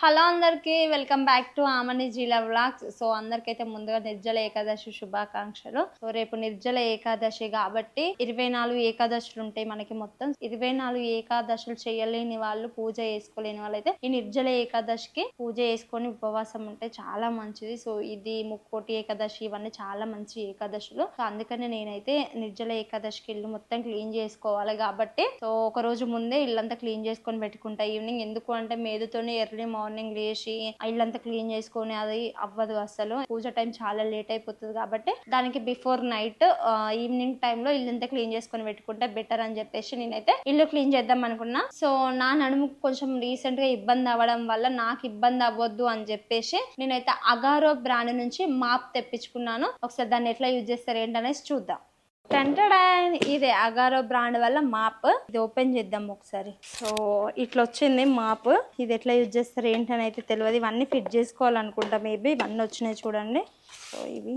Hello అందరికి welcome back to Amani Jeela vlogs. So అందరికైతే ముందుగా నిర్జల ఏకాదశి శుభాకాంక్షలు. సో రేపు నిర్జల ఏకాదశి కాబట్టి ఇరవై నాలుగు ఏకాదశులు ఉంటాయి మనకి మొత్తం. ఇరవై నాలుగు ఏకాదశులు చేయలేని వాళ్ళు పూజ చేసుకోలేని వాళ్ళు అయితే ఈ నిర్జల ఏకాదశికి పూజ చేసుకొని ఉపవాసం ఉంటే చాలా మంచిది. సో ఇది ముక్కోటి ఏకాదశి ఇవన్నీ చాలా మంచి ఏకాదశులు. సో అందుకని నేనైతే నిర్జల ఏకాదశికి ఇల్లు మొత్తం క్లీన్ చేసుకోవాలి కాబట్టి. సో ఒక రోజు ముందే ఇల్లంతా క్లీన్ చేసుకొని పెట్టుకుంటా ఈవినింగ్. ఎందుకు అంటే మేదుతోనే ఎర్లీ మార్నింగ్ మార్నింగ్ లేచి ఇళ్ళంతా క్లీన్ చేసుకొని అది అవ్వదు అసలు. పూజ టైం చాలా లేట్ అయిపోతుంది కాబట్టి దానికి బిఫోర్ నైట్ ఈవినింగ్ టైంలో ఇల్లంతా క్లీన్ చేసుకొని పెట్టుకుంటే బెటర్ అని చెప్పేసి నేనైతే ఇల్లు క్లీన్ చేద్దాం అనుకున్నా. సో నా నడుము కొంచెం రీసెంట్గా ఇబ్బంది అవ్వడం వల్ల నాకు ఇబ్బంది అవ్వద్దు అని చెప్పేసి నేనైతే అగారో బ్రాండ్ నుంచి మాప్ తెప్పించుకున్నాను. ఒకసారి దాన్ని ఎట్లా యూజ్ చేస్తారు ఏంటనేసి చూద్దాం. టెంటడాన్ ఇది అగారో బ్రాండ్ వల్ల మాప్. ఇది ఓపెన్ చేద్దాం ఒకసారి. సో ఇట్లా వచ్చింది మాప్. ఇది ఎట్లా యూజ్ చేస్తారు ఏంటని అయితే తెలియదు ఇవన్నీ ఫిట్ చేసుకోవాలనుకుంటా. మేబీ ఇవన్నీ వచ్చినాయి చూడండి. సో ఇవి.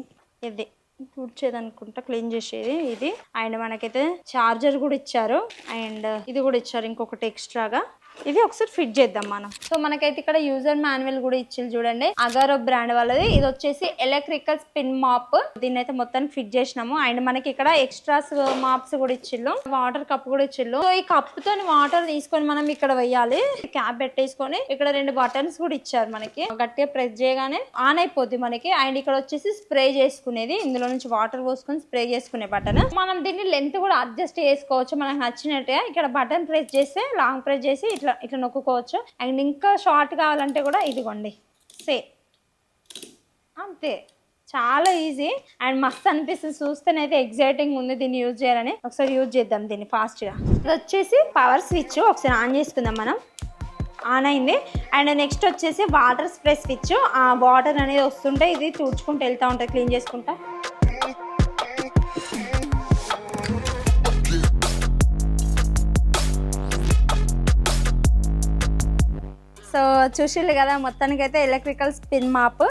ఇది. తుడిచేది అనుకుంటా క్లీన్ చేసేది ఇది. అండ్ మనకైతే చార్జర్ కూడా ఇచ్చారు. అండ్ ఇది కూడా ఇచ్చారు ఇంకొకటి ఎక్స్ట్రాగా. ఇది ఒకసారి ఫిట్ చేద్దాం మనం. సో మనకైతే ఇక్కడ యూజర్ మాన్యువల్ కూడా ఇచ్చింది చూడండి. అగారో బ్రాండ్ వాళ్ళది. ఇది వచ్చేసి ఎలక్ట్రికల్ స్పిన్ మాప్ దీన్ని అయితే మొత్తం ఫిట్ చేసినాము. అండ్ మనకి ఇక్కడ ఎక్స్ట్రాస్ మాప్స్ కూడా ఇచ్చిల్లు వాటర్ కప్ కూడా ఇచ్చిల్లు సో ఈ కప్ తోని వాటర్ తీసుకొని మనం ఇక్కడ వేయాలి. క్యాప్ పెట్టేసుకొని ఇక్కడ రెండు బటన్స్ కూడా ఇచ్చారు మనకి. గట్టిగా ప్రెస్ చేయగానే ఆన్ అయిపోద్ది మనకి. అండ్ ఇక్కడ వచ్చేసి స్ప్రే చేసుకునేది. ఇందులో నుంచి వాటర్ పోసుకొని స్ప్రే చేసుకునే బటన్ మనం దీన్ని లెంత్ కూడా అడ్జస్ట్ చేసుకోవచ్చు. మనకు నచ్చినట్టుగా ఇక్కడ బటన్ ప్రెస్ చేస్తే లాంగ్ ప్రెస్ చేసి ఇట్లా ఇట్లా నొక్కుకోవచ్చు. అండ్ ఇంకా షార్ట్ కావాలంటే కూడా ఇదిగోండి. సేమ్ అంతే. చాలా ఈజీ. అండ్ మస్తు అనిపిస్తుంది. చూస్తేనైతే ఎగ్జైటింగ్ ఉంది దీన్ని యూజ్ చేయాలని. ఒకసారి యూజ్ చేద్దాం దీన్ని ఫాస్ట్గా. ఇది వచ్చేసి పవర్ స్విచ్. ఒకసారి ఆన్ చేసుకుందాం మనం. ఆన్ అయింది. అండ్ నెక్స్ట్ వచ్చేసి వాటర్ స్ప్రే స్విచ్. ఆ వాటర్ అనేది వస్తుంటే ఇది తుడుచుకుంటూ వెళ్తూ ఉంటుంది క్లీన్ చేసుకుంటా. సో చూసిళ్ళు కదా మొత్తానికైతే ఎలక్ట్రికల్ స్పిన్ మాప్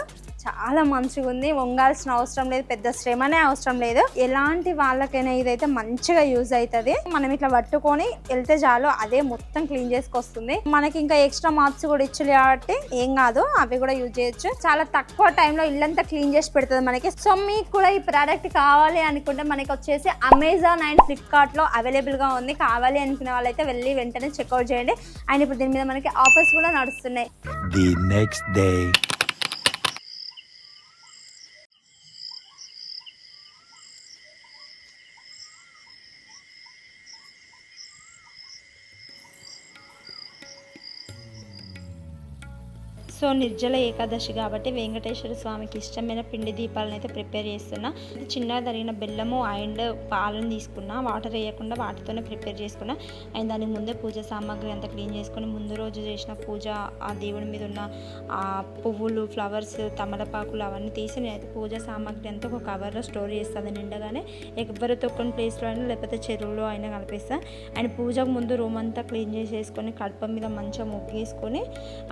చాలా మంచిగా ఉంది వంగాల్సిన అవసరం లేదు పెద్ద శ్రమనే అవసరం లేదు. ఎలాంటి వాళ్ళకైనా ఇదైతే మంచిగా యూజ్ అవుతుంది మనం ఇట్లా పట్టుకొని వెళ్తే చాలు అదే మొత్తం క్లీన్ చేసుకొస్తుంది. మనకి ఇంకా ఎక్స్ట్రా మార్క్స్ కూడా ఇచ్చారు కాబట్టి ఏం కాదు అవి కూడా యూజ్ చేయొచ్చు. చాలా తక్కువ టైంలో ఇల్లంతా క్లీన్ చేసి పెడుతుంది మనకి. సో మీకు కూడా ఈ ప్రోడక్ట్ కావాలి అనుకుంటే మనకి వచ్చేసి అమెజాన్ అండ్ ఫ్లిప్కార్ట్లో అవైలబుల్గా ఉంది. కావాలి అనుకునే వాళ్ళైతే వెళ్ళి వెంటనే చెక్అవుట్ చేయండి. అండ్ ఇప్పుడు దీని మీద మనకి ఆఫర్స్ కూడా నడుస్తున్నాయి. The next day. So Nirjala Ekadashi కాబట్టి వెంకటేశ్వర స్వామికి ఇష్టమైన పిండి దీపాలను అయితే ప్రిపేర్ చేస్తున్నా. చిన్నగా తరిగిన బెల్లము అండ్ పాలను తీసుకున్నా వాటర్ వేయకుండా వాటితోనే ప్రిపేర్ చేసుకున్నా. అండ్ దానికి ముందే పూజ సామాగ్రి అంతా క్లీన్ చేసుకుని ముందు రోజు చేసిన పూజ ఆ దేవుడి మీద ఉన్న ఆ పువ్వులు ఫ్లవర్స్ తమలపాకులు అవన్నీ తీసి నేనైతే పూజ సామాగ్రి అంతా ఒక కవర్లో స్టోర్ చేస్తాను నిండగానే ఎవరు తొక్కని ప్లేస్లో అయినా లేకపోతే చెరువులో అయినా కలిపేస్తా. అండ్ పూజకు ముందు రూమ్ అంతా క్లీన్ చేసేసుకొని కడప మీద మంచిగా ముగ్గేసుకొని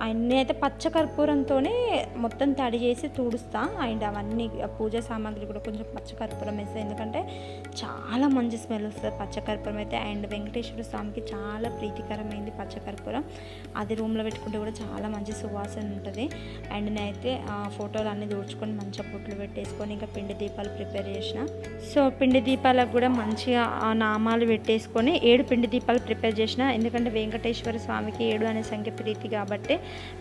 అన్నీ అయితే పచ్చ కర్పూరంతోనే మొత్తం తడి చేసి తుడుస్తా. అండ్ అవన్నీ పూజ సామాగ్రి కూడా కొంచెం పచ్చకర్పూరం వేస్తాయి ఎందుకంటే చాలా మంచి స్మెల్ వస్తుంది పచ్చకర్పూరం అయితే. అండ్ వెంకటేశ్వర స్వామికి చాలా ప్రీతికరమైంది పచ్చకర్పూరం. అది రూమ్లో పెట్టుకుంటే కూడా చాలా మంచి సువాసన ఉంటుంది. అండ్ నేనైతే ఆ ఫోటోలు అన్నీ దూర్చుకొని మంచిగా పుట్లు పెట్టేసుకొని ఇంకా పిండి దీపాలు ప్రిపేర్ చేసిన. సో పిండి దీపాలకు కూడా మంచిగా నామాలు పెట్టేసుకొని ఏడు పిండి దీపాలు ప్రిపేర్ చేసిన. ఎందుకంటే వెంకటేశ్వర స్వామికి ఏడు అనే సంఖ్య ప్రీతి కాబట్టి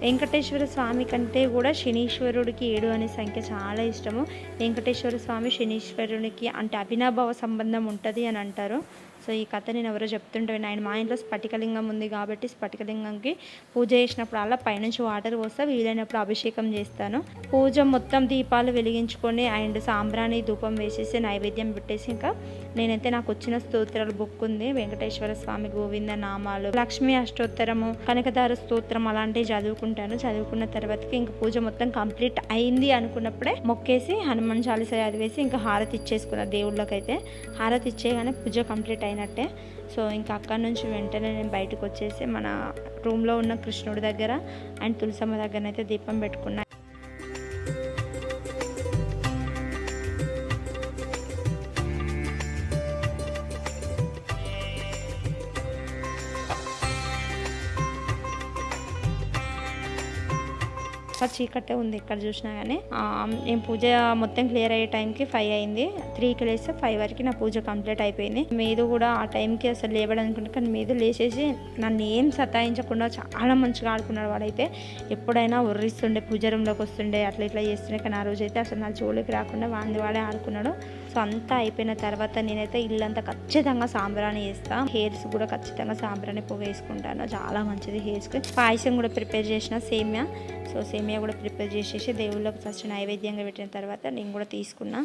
వెంకటేశ్వర స్వామి కంటే కూడా శనీశ్వరుడికి ఏడు అనే సంఖ్య చాలా ఇష్టము. వెంకటేశ్వర స్వామి శనీశ్వరునికి అంటే అవినాభావ సంబంధం ఉంటుంది అని అంటారు. సో ఈ కథ నేను ఎవరో చెప్తుంటే ఆయన మా ఇంట్లో స్ఫటికలింగం ఉంది కాబట్టి స్ఫటికలింగంకి పూజ చేసినప్పుడు అలా పైనుంచి వాటర్ పోస్తా వీలైనప్పుడు అభిషేకం చేస్తాను. పూజ మొత్తం దీపాలు వెలిగించుకొని అండ్ సాంబ్రాణి ధూపం వేసేసి నైవేద్యం పెట్టేసి ఇంకా నేనైతే నాకు వచ్చిన స్తోత్రాలు బుక్ ఉంది వెంకటేశ్వర స్వామి గోవింద నామాలు లక్ష్మీ అష్టోత్తరము కనకదార స్తోత్రం అలాంటివి చదువుకుంటాను. చదువుకున్న తర్వాతకి ఇంక పూజ మొత్తం కంప్లీట్ అయింది అనుకున్నప్పుడే మొక్కేసి హనుమాన్ చాలీస చదివేసి ఇంకా హారతి ఇచ్చేసుకున్న దేవుళ్ళకైతే. హారతి ఇచ్చేయగానే పూజ కంప్లీట్ అయినట్టే. సో ఇంకా అక్కడ నుంచి వెంటనే నేను బయటకు వచ్చేసి మన రూమ్లో ఉన్న కృష్ణుడి దగ్గర అండ్ తులసమ్మ దగ్గరనైతే దీపం పెట్టుకున్నా. మొత్తం చీకటే ఉంది ఎక్కడ చూసినా కానీ. నేను పూజ మొత్తం క్లియర్ అయ్యే టైంకి ఫైవ్ అయింది. త్రీకి లేస్తే ఫైవ్ వరకు నా పూజ కంప్లీట్ అయిపోయింది. మీద కూడా ఆ టైంకి అసలు లేవడానుకుంటే కానీ మీద లేచేసి నన్ను ఏం సతాయించకుండా చాలా మంచిగా ఆడుకున్నాడు వాడైతే. ఎప్పుడైనా ఉర్రిస్తుండే పూజ రూమ్లోకి వస్తుండే అట్లా ఇట్లా చేస్తుండే కానీ ఆ రోజు అయితే అసలు నా జోలికి రాకుండా వాడిని వాడే ఆడుకున్నాడు. సో అంతా అయిపోయిన తర్వాత నేనైతే ఇల్లంతా ఖచ్చితంగా సాంబ్రాణి చేస్తా హెయిర్స్ కూడా ఖచ్చితంగా సాంబ్రాణి పొగ వేసుకుంటాను. చాలా మంచిది హెయిర్స్కి పాయసం కూడా ప్రిపేర్ చేసిన సేమియా. సో సేమియా కూడా ప్రిపేర్ చేసేసి దేవుళ్ళకి ఫస్ట్ నైవేద్యంగా పెట్టిన తర్వాత నేను కూడా తీసుకున్నా.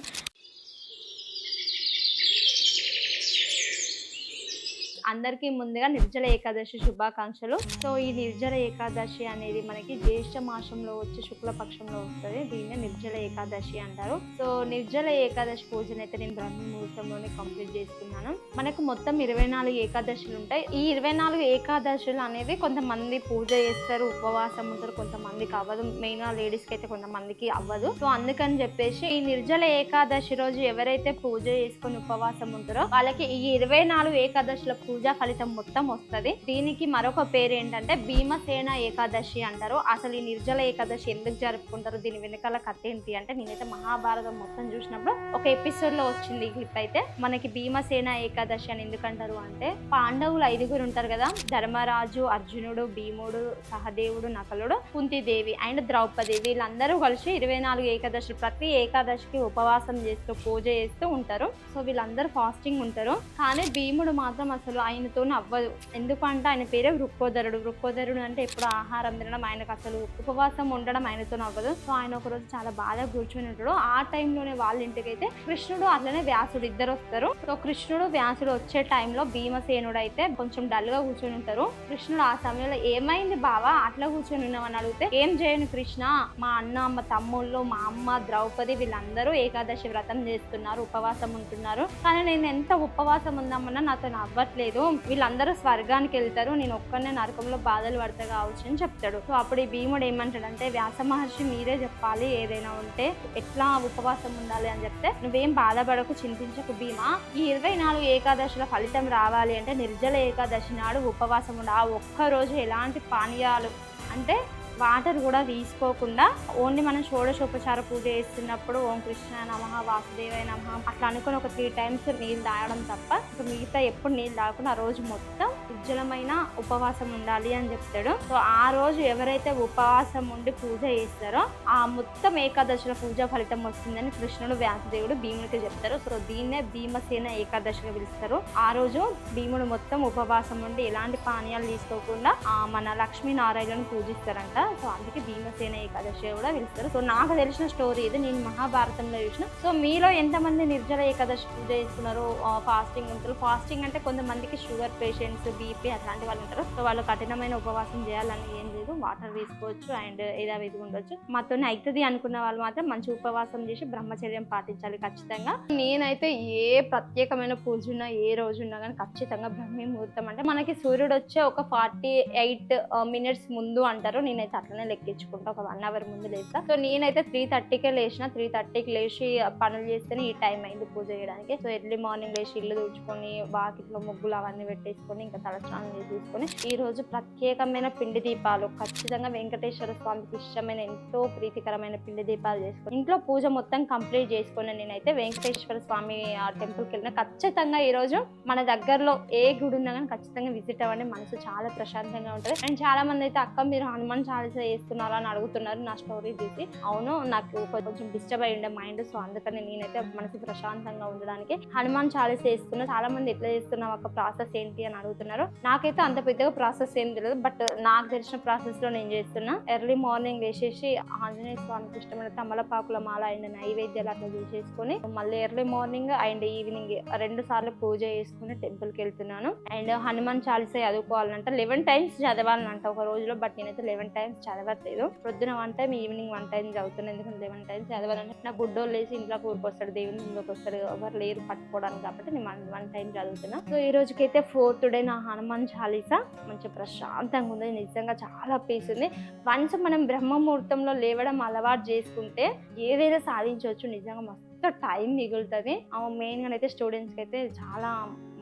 అందరికీ ముందుగా నిర్జల ఏకాదశి శుభాకాంక్షలు. సో ఈ నిర్జల ఏకాదశి అనేది మనకి జ్యేష్ఠ మాసంలో వచ్చే శుక్లపక్షంలో వస్తుంది. దీన్నే నిర్జల ఏకాదశి అంటారు. సో నిర్జల ఏకాదశి పూజను అయితే నేను బ్రహ్మ ముహూర్తంలోనే కంప్లీట్ చేసుకున్నాను. మనకు మొత్తం ఇరవై నాలుగు ఏకాదశులు ఉంటాయి. ఈ ఇరవై నాలుగు ఏకాదశులు అనేవి కొంతమంది పూజ చేస్తారు ఉపవాసం ఉంటారు కొంతమందికి అవ్వదు మెయిన్గా లేడీస్కి అయితే కొంతమందికి అవ్వదు. సో అందుకని చెప్పేసి ఈ నిర్జల ఏకాదశి రోజు ఎవరైతే పూజ చేసుకొని ఉపవాసం ఉంటారో వాళ్ళకి ఈ ఇరవై నాలుగు ఏకాదశుల పూజ ఫలితం మొత్తం వస్తుంది. దీనికి మరొక పేరు ఏంటంటే భీమసేన ఏకాదశి అంటారు. అసలు ఈ నిర్జల ఏకాదశి ఎందుకు జరుపుకుంటారు? దీని వెనకాల కథ ఏంటి అంటే నేనైతే మహాభారతం మొత్తం చూసినప్పుడు ఒక ఎపిసోడ్లో వచ్చింది ఈ క్లిప్ అయితే. మనకి భీమసేన ఏకాదశి అని ఎందుకంటారు అంటే పాండవులు ఐదుగురు ఉంటారు కదా. ధర్మరాజు అర్జునుడు భీముడు సహదేవుడు నకలుడు కుంతిదేవి అండ్ ద్రౌపది వీళ్ళందరూ కలిసి ఇరవై నాలుగు ఏకాదశి ప్రతి ఏకాదశికి ఉపవాసం చేస్తూ పూజ చేస్తూ ఉంటారు. సో వీళ్ళందరూ ఫాస్టింగ్ ఉంటారు. కానీ భీముడు మాత్రం అసలు ఆయనతో అవ్వదు. ఎందుకంటే ఆయన పేరే వృక్కోదరుడు. వృక్కోదరుడు అంటే ఎప్పుడు ఆహారం తినడం ఆయనకు అసలు ఉపవాసం ఉండడం ఆయనతో అవ్వదు. సో ఆయన ఒక రోజు చాలా బాగా కూర్చొని ఉంటాడు. ఆ టైంలోనే వాళ్ళ ఇంటికి అయితే కృష్ణుడు అట్లనే వ్యాసుడు ఇద్దరు వస్తారు. సో కృష్ణుడు వ్యాసుడు వచ్చే టైంలో భీమసేనుడు అయితే కొంచెం డల్గా కూర్చొని ఉంటారు. కృష్ణుడు ఆ సమయంలో ఏమైంది బావా? అట్లా కూర్చొని ఉన్నామని అడిగితే ఏం చేయను కృష్ణ. మా అన్న మా తమ్ముళ్ళు మా అమ్మ ద్రౌపది వీళ్ళందరూ ఏకాదశి వ్రతం చేస్తున్నారు ఉపవాసం ఉంటున్నారు. కానీ నేను ఎంత ఉపవాసం ఉందామన్నా నాతో అవ్వట్లేదు. వీళ్ళందరూ స్వర్గానికి వెళ్తారు. నేను ఒక్కనే నరకంలో బాధలు పడతా కావచ్చు అని చెప్తాడు. సో అప్పుడు ఈ భీముడు ఏమంటాడంటే వ్యాస మహర్షి మీరే చెప్పాలి ఏదైనా ఉంటే ఎట్లా ఉపవాసం ఉండాలి అని చెప్తే నువ్వేం బాధపడకు చింతించకు భీమా. ఈ ఇరవై నాలుగు ఏకాదశుల ఫలితం రావాలి అంటే నిర్జల ఏకాదశి నాడు ఉపవాసం ఉండాలి ఆ ఒక్క రోజు ఎలాంటి పానీయాలు అంటే వాటర్ కూడా తీసుకోకుండా ఓన్లీ మనం షోడశోపచార పూజ చేస్తున్నప్పుడు ఓం కృష్ణ నమ వాసుదేవాయ నమ అట్లా అనుకుని ఒక త్రీ టైమ్స్ నీళ్ళు తాగడం తప్ప ఇంకా మిగతా ఎప్పుడు నీళ్ళు తాగకుండా ఆ రోజు మొత్తం ఉజ్వలమైన ఉపవాసం ఉండాలి అని చెప్తాడు. సో ఆ రోజు ఎవరైతే ఉపవాసం ఉండి పూజ చేస్తారో ఆ మొత్తం ఏకాదశిలో పూజ ఫలితం వస్తుందని కృష్ణుడు వ్యాసదేవుడు భీముడికి చెప్తారు. సో దీన్నే భీమసేన ఏకాదశిగా పిలుస్తారు. ఆ రోజు భీముడు మొత్తం ఉపవాసం ఉండి ఎలాంటి పానీయాలు తీసుకోకుండా ఆ మన లక్ష్మీనారాయణను పూజిస్తారంట. సో అందుకే భీమసేన ఏకాదశి కూడా పిలుస్తారు. సో నాకు తెలిసిన స్టోరీ ఇది. నేను మహాభారతంలో చూసిన. సో మీలో ఎంతమంది నిర్జల ఏకాదశి పూజ చేస్తున్నారో ఫాస్టింగ్ ఉంటారు ఫాస్టింగ్ అంటే కొంతమందికి షుగర్ పేషెంట్స్ బీపీ అట్లాంటి వాళ్ళు ఉంటారు. సో వాళ్ళు కఠినమైన ఉపవాసం చేయాలని ఏం లేదు వాటర్ తీసుకోవచ్చు అండ్ ఏదో ఇది ఉండొచ్చు. మాతో అవుతుంది అనుకున్న వాళ్ళు మాత్రం మంచి ఉపవాసం చేసి బ్రహ్మచర్యం పాటించాలి ఖచ్చితంగా. నేనైతే ఏ ప్రత్యేకమైన పూజ ఉన్నా ఏ రోజు ఉన్నా కానీ ఖచ్చితంగా బ్రహ్మీ ముహూర్తం అంటే మనకి సూర్యుడు వచ్చే ఒక ఫార్టీ ఎయిట్ మినిట్స్ ముందు అంటారు. నేనైతే అట్లనే లెక్కించుకుంటా. ఒక వన్ అవర్ ముందు లేస్తా. సో నేనైతే త్రీ థర్టీకే లేచిన త్రీ థర్టీకి లేచి పనులు చేస్తేనే ఈ టైం అయింది పూజ చేయడానికి. సో ఎర్లీ మార్నింగ్ లేచి ఇల్లు తుడుచుకొని వాకిట్లో ముగ్గులు అవన్నీ పెట్టేసుకొని ఇంకా తలస్నానం చేసేసుకొని ఈ రోజు ప్రత్యేకమైన పిండి దీపాలు ఖచ్చితంగా వెంకటేశ్వర స్వామికి ఇష్టమైన ఎంతో ప్రీతికరమైన పిండి దీపాలు చేసుకుని ఇంట్లో పూజ మొత్తం కంప్లీట్ చేసుకుని నేనైతే వెంకటేశ్వర స్వామి ఆ టెంపుల్కి వెళ్ళిన. ఖచ్చితంగా ఈ రోజు మన దగ్గరలో ఏ గుడి ఉన్నా కానీ ఖచ్చితంగా విజిట్ అవ్వండి. మనసు చాలా ప్రశాంతంగా ఉంటుంది. అండ్ చాలా మంది అయితే అక్క మీరు హనుమాన్ చాలీసా చేస్తున్నారు? అని అడుగుతున్నారు నా స్టోరీ చూసి. అవును నాకు కొంచెం డిస్టర్బ్ అయి ఉండే మైండ్ సో అందుకని నేనైతే మనసు ప్రశాంతంగా ఉండడానికి హనుమాన్ చాలీస చేస్తున్నా. చాలా మంది ఎట్లా చేస్తున్నావు ఒక ప్రాసెస్ ఏంటి అని అడుగుతున్నారు. నాకైతే అంత పెద్దగా ప్రాసెస్ ఏం తెలియదు బట్ నాకు తెలిసిన ప్రాసెస్ లో నేను చేస్తున్నా. ఎర్లీ మార్నింగ్ వేసేసి ఆంజనేయ స్వామికి ఇష్టమైన తమలపాకుల మాల అండ్ నైవేద్యాలు అట్లా చేసేసుకొని మళ్ళీ ఎర్లీ మార్నింగ్ అండ్ ఈవినింగ్ రెండు సార్లు పూజ చేసుకుని టెంపుల్కి వెళ్తున్నాను. అండ్ హనుమాన్ చాలీస చదువుకోవాలంట. లెవెన్ టైమ్స్ చదవాలంట ఒక రోజులో బట్ నేనైతే లెవెన్ టైమ్స్ చదవట్లేదు. పొద్దున one time evening one time చదువుతున్నాను ఎందుకంటే లెవెన్ టైమ్స్ చదవాలంటే నా గుడ్డోళ్ళు వేసి ఇంట్లో కూరుకొస్తాడు దేవుని ముందుకు వస్తాడు. ఎవరు లేరు పట్టుకోవడానికి కాబట్టి నేను వన్ వన్ టైం చదువుతున్నా. సో ఈ రోజుకైతే ఫోర్త్ డే నా హనుమాన్ చాలీస. మంచి ప్రశాంతంగా ఉంది. నిజంగా చాలా పీస్ ఉంది వన్స్ మనం బ్రహ్మ ముహూర్తంలో లేవడం అలవాటు చేసుకుంటే ఏదైనా సాధించవచ్చు. నిజంగా మస్తు టైం మిగులుతుంది. మెయిన్గా అయితే స్టూడెంట్స్కి అయితే చాలా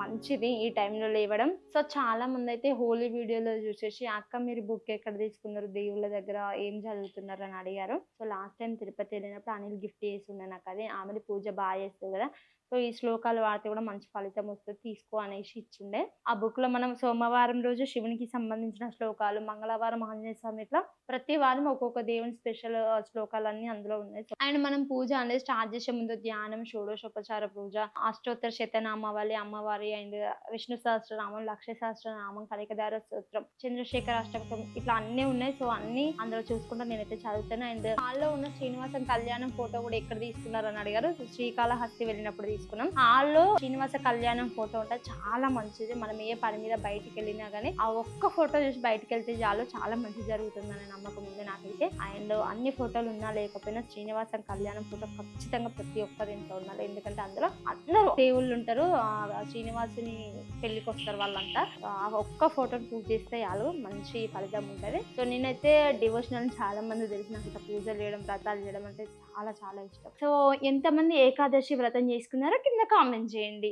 మంచిది ఈ టైంలో లేవడం. సో చాలా మంది అయితే హోలీ వీడియోలో చూసేసి అక్క మీరు బుక్ ఎక్కడ తీసుకున్నారు? దేవుళ్ళ దగ్గర ఏం చదువుతున్నారు? అని అడిగారు. సో లాస్ట్ టైం తిరుపతి వెళ్ళినప్పుడు అనిల్ గిఫ్ట్ చేసి ఉండే నాకు అది. ఆమెది పూజ బాగా చేస్తుంది కదా. సో ఈ శ్లోకాలు వాడితే కూడా మంచి ఫలితం వస్తుంది. తీసుకో అనేసి ఇచ్చిండే. ఆ బుక్లో మనం సోమవారం రోజు శివునికి సంబంధించిన శ్లోకాలు మంగళవారం ఆంజనేయ స్వామి ఇట్లా ప్రతి వారం ఒక్కొక్క దేవుని స్పెషల్ శ్లోకాలన్నీ అందులో ఉన్నాయి. అండ్ మనం పూజ అనేది స్టార్ట్ చేసే ముందు ధ్యానం షోడోషోపచార పూజ అష్టోత్తర శతనామావళి అమ్మవారి అండ్ విష్ణు సహస్రనామం లక్ష సహస్రనామం కనకదార సూత్రం చంద్రశేఖర అష్టకం ఇట్లా అన్నీ ఉన్నాయి. సో అన్ని అందులో చూసుకుంటా నేనైతే చదువుతాను. అండ్ హాల్లో ఉన్న శ్రీనివాసం కళ్యాణం ఫోటో కూడా ఎక్కడ తీసుకున్నారు అని అడిగారు. శ్రీకాళహస్తి వెళ్ళినప్పుడు తీసుకున్నాం. హాల్లో శ్రీనివాస కళ్యాణం ఫోటో ఉంటే చాలా మంచిది. మనం ఏ పని మీద బయటికి వెళ్ళినా కానీ ఆ ఒక్క ఫోటో చూసి బయటికి వెళ్తే చాలు చాలా మంచి జరుగుతుందనే నమ్మకం ఉంది నాకైతే. అండ్ అన్ని ఫోటోలు ఉన్నా లేకపోయినా శ్రీనివాసం కళ్యాణం ఫోటో ఖచ్చితంగా ప్రతి ఒక్కరి ఇంట్లో ఉండాలి. ఎందుకంటే అందులో అందరూ దేవుళ్ళు ఉంటారు. శ్రీనివాస శ్రీనివాసుని పెళ్ళికి వస్తారు వాళ్ళంతా ఆ ఒక్క ఫోటోని పూజ చేస్తే చాలు మంచి ఫలితం ఉంటుంది. సో నేనైతే డివోషనల్ చాలా మంది తెలిసి నాకు ఇట్లా పూజలు చేయడం వ్రతాలు చేయడం అంటే చాలా చాలా ఇష్టం. సో ఎంతమంది ఏకాదశి వ్రతం చేసుకున్నారో కింద కామెంట్ చేయండి.